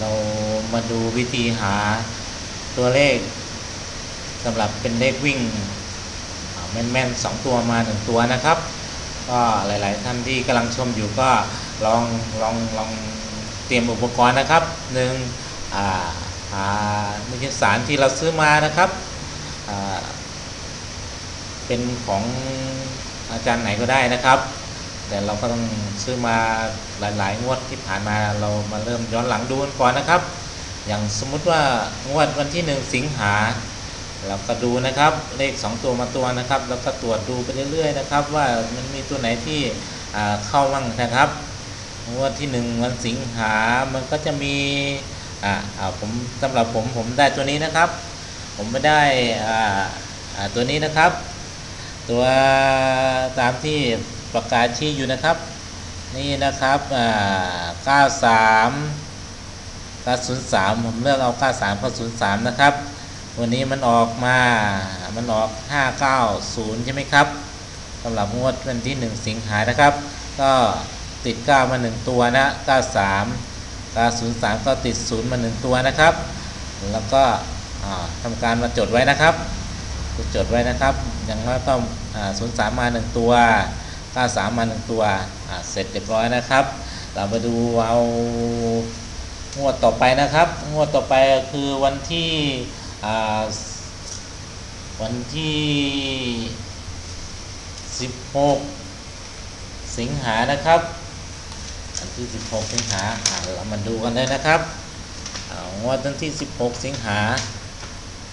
เรามาดูวิธีหาตัวเลขสำหรับเป็นเลขวิ่งแม่นๆสองตัวมาหนึ่งตัวนะครับ ก็หลาย ๆ ท่านที่กำลังชมอยู่ก็ลองลองลองเตรียมอุปกรณ์นะครับหนึ่งอ่าหาเอกสารที่เราซื้อมานะครับเป็นของอาจารย์ไหนก็ได้นะครับ แต่เราก็ต้องซื้อมาหลาย ๆ งวดที่ผ่านมาเรามาเริ่มย้อนหลังดูกันก่อนนะครับ อย่างสมมุติว่างวดวันที่หนึ่งสิงหาเราก็ดูนะครับเลข 2 ตัวมาตัวนะครับ แล้วก็ตรวจดูไปเรื่อย ๆ นะครับ ว่ามันมีตัวไหนที่เข้าบ้างนะครับงวดที่ 1 วันสิงหา มันก็จะมีอ่าผมสำหรับผมผมได้ตัวนี้นะครับ ผมไม่ได้อ่าอ่าตัวนี้นะครับ ตัวตามที่ ประกาศชี้อยู่นะครับ นี่นะครับอ่า93 903ผมเลือกเอา93 903นะครับ วันนี้มันออกมา มันออก590ใช่ไหมครับสำหรับงวดวันที่1สิงหานะครับ ก็ติด9มา1ตัวนะ93 903ก็ติด0มา1ตัวนะครับ แล้วก็อ่าทำการมาจดไว้นะครับจดไว้นะครับ อย่างน้อยก็ศูนย์สามมาหนึ่งตัว เก้าสามมาหนึ่งตัวเสร็จเรียบร้อยนะครับ เรามาดูเอางวดต่อไปนะครับ งวดต่อไปคือวันที่วันที่สิบหกสิงหานะครับวันที่สิบหกสิงหาเรามาดูกันเลยนะครับงวดวันที่สิบหกสิงหา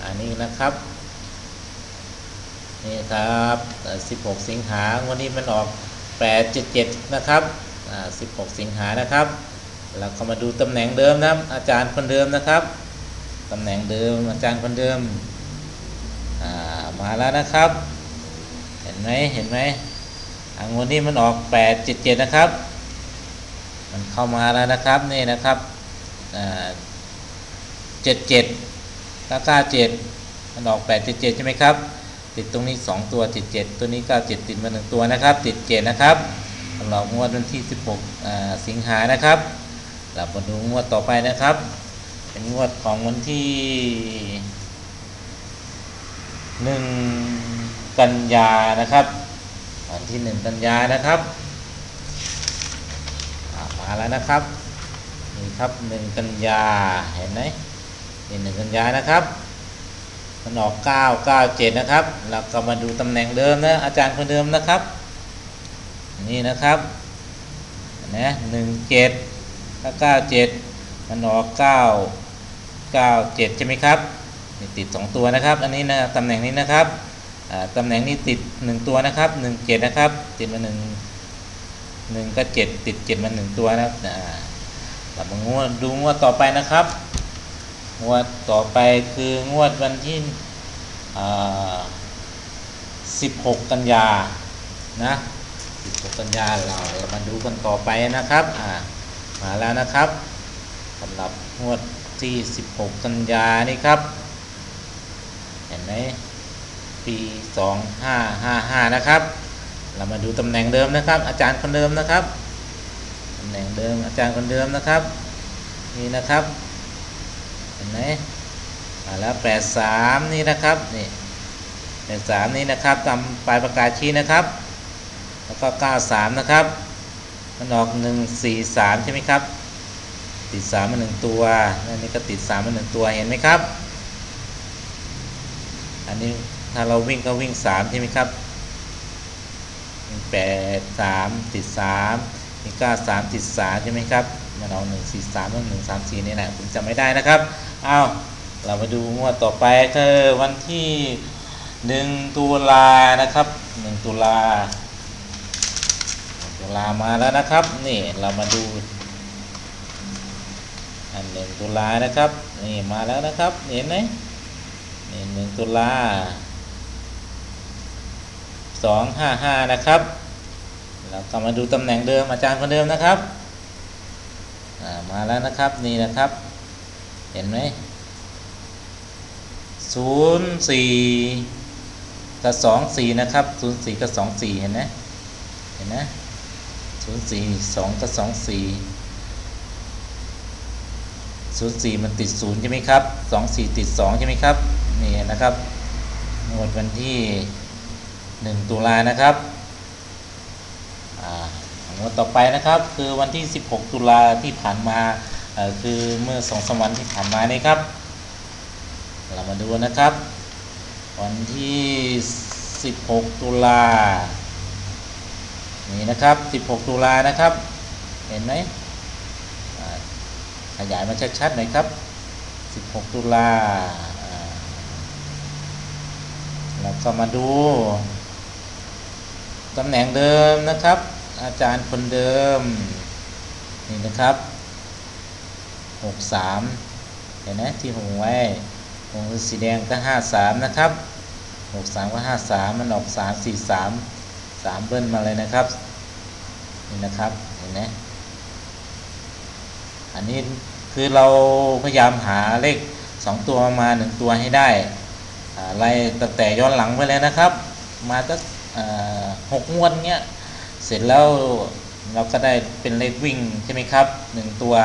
อันนี้นะครับ นี่ครับ16 สิงหาวันนี้มันออก 877 นะครับ16 สิงหานะครับแล้วก็มาดูตำแหน่งเดิมนะครับอาจารย์คนเดิมนะครับตำแหน่งเดิมอาจารย์คนเดิมามาแล้วนะครับ เห็นไหมเห็นไหมอ่างวันนี้มันออก877นะครับ มันเข้ามาแล้วนะครับนี่นะครับอ่า77 997มันออก877ใช่ไหมครับ ติดตรงนี้ 2 ตัวติด 7 ตัวนี้ก็7ติดมา1ตัวนะครับ ติด 7 นะครับสำหรับงวดวันที่ 16 สิงหานะครับเรามาดูงวดต่อไปนะครับ เป็นงวดของวันที่ 1 กันยานะครับวันที่ 1 กันยานะครับมาแล้วนะครับนี่ครับ 1 กันยาเห็นไหมนี่1กันยานะครับ มันออก 9 9 7 นะครับแล้วก็มาดูตำแหน่งเดิมนะ อาจารย์คนเดิมนะครับ นี่นะครับนะ1 7ถ้า9 7 มันออก 9 9 7 ใช่ไหมครับนี่ติด 2 ตัวนะครับ อันนี้นะตำแหน่งนี้นะครับตำแหน่งนี้ติด 1 ตัวนะครับ 1 7 นะครับ ติดมา 1 1ก็7ติด 7 มา 1 ตัวนะครับอ่าเรามางวดดูงวดต่อไปนะครับ งวดต่อไปคืองวดวันที่16 กันยานะ 16 กันยาเราเรามาดูกันต่อไปนะครับอ่ามาแล้วนะครับสำหรับงวดที่ 16 กันยานี่ครับ เห็นไหมปี 2555 นะครับ เรามาดูตำแหน่งเดิมนะครับ อาจารย์คนเดิมนะครับตำแหน่งเดิมอาจารย์คนเดิมนะครับ นี่นะครับ ห็นไหมแล้วแปดสามนี่นะครับนี่แปดสามนี่นะครับตามปลายประกาศชี้นะครับ แล้วก็เก้าสามนะครับมันออกหนึ่งสี่สามใช่ไหมครับ ติดสามมาหนึ่งตัวอันนี้ก็ติดสามมาหนึ่งตัวเห็นไหมครับ อันนี้ถ้าเราวิ่งก็วิ่งสามใช่ไหมครับแปดสามติดสามมีเก้าสามติดสามใช่ไหมครับมันเอาหนึ่งสี่สามหนึ่งสามสี่นี่แหละผมจำไม่ได้นะครับ อาเรามาดูงวดต่อไปคือวันที่หนึ่งตุลานะครับหนึ่งตุลาตุลามาแล้วนะครับนี่เรามาดูอันหนึ่งตุลานะครับนี่มาแล้วนะครับเห็นไหมนี่หนึ่งตุลาสองห้าห้านะครับเราก็มาดูตำแหน่งเดิมอาจารย์คนเดิมนะครับมาแล้วนะครับนี่นะครับ เห็นไหมศูนย์สี่กับสองสี่นะครับศูนย์สี่กับสองสี่เห็นไหมเห็นไหมศูนย์สี่สองกับสองสี่ศูนย์สี่มันติดศูนย์ใช่ไหมครับสองสี่ติดสองใช่ไหมครับนี่นะครับงวดวันที่หนึ่งตุลานะครับอ่างวดต่อไปนะครับคือวันที่16ตุลาที่ผ่านมา คือเมื่อสองสามวันที่ผ่านมานี่ครับ เรามาดูนะครับ วันที่ 16 ตุลานี่นะครับ 16 ตุลานะครับ เห็นไหมขยายมาชัดๆหน่อยครับ 16 ตุลาอ่าก็มาดูตำแหน่งเดิมนะครับ อาจารย์คนเดิม นี่นะครับ 63เห็นไหมที่หงไว้วงสีแดงก็53นะครับ63ก็53มันออก3 4 3 3เบิ้ลมาเลยนะครับนี่นะครับเห็นไหมอันนี้คือเราพยายามหาเลข2ตัวมา1ตัวให้ได้อ่าไล่ตั้งแต่ย้อนหลังไปเลยนะครับ มาตั้งหกงวดเนี้ยเสร็จแล้วเราก็ได้เป็นเลขวิ่งใช่ไหมครับ1ตัว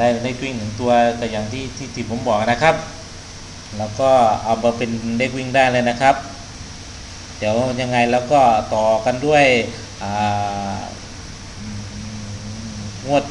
ได้เลขวิ่งหนึ่งตัวก็อย่างที่ที่ที่ผมบอกนะครับ แล้วก็เอามาเป็นเลขวิ่งได้เลยนะครับ เดี๋ยวยังไงแล้วก็ต่อกันด้วยอ่างวด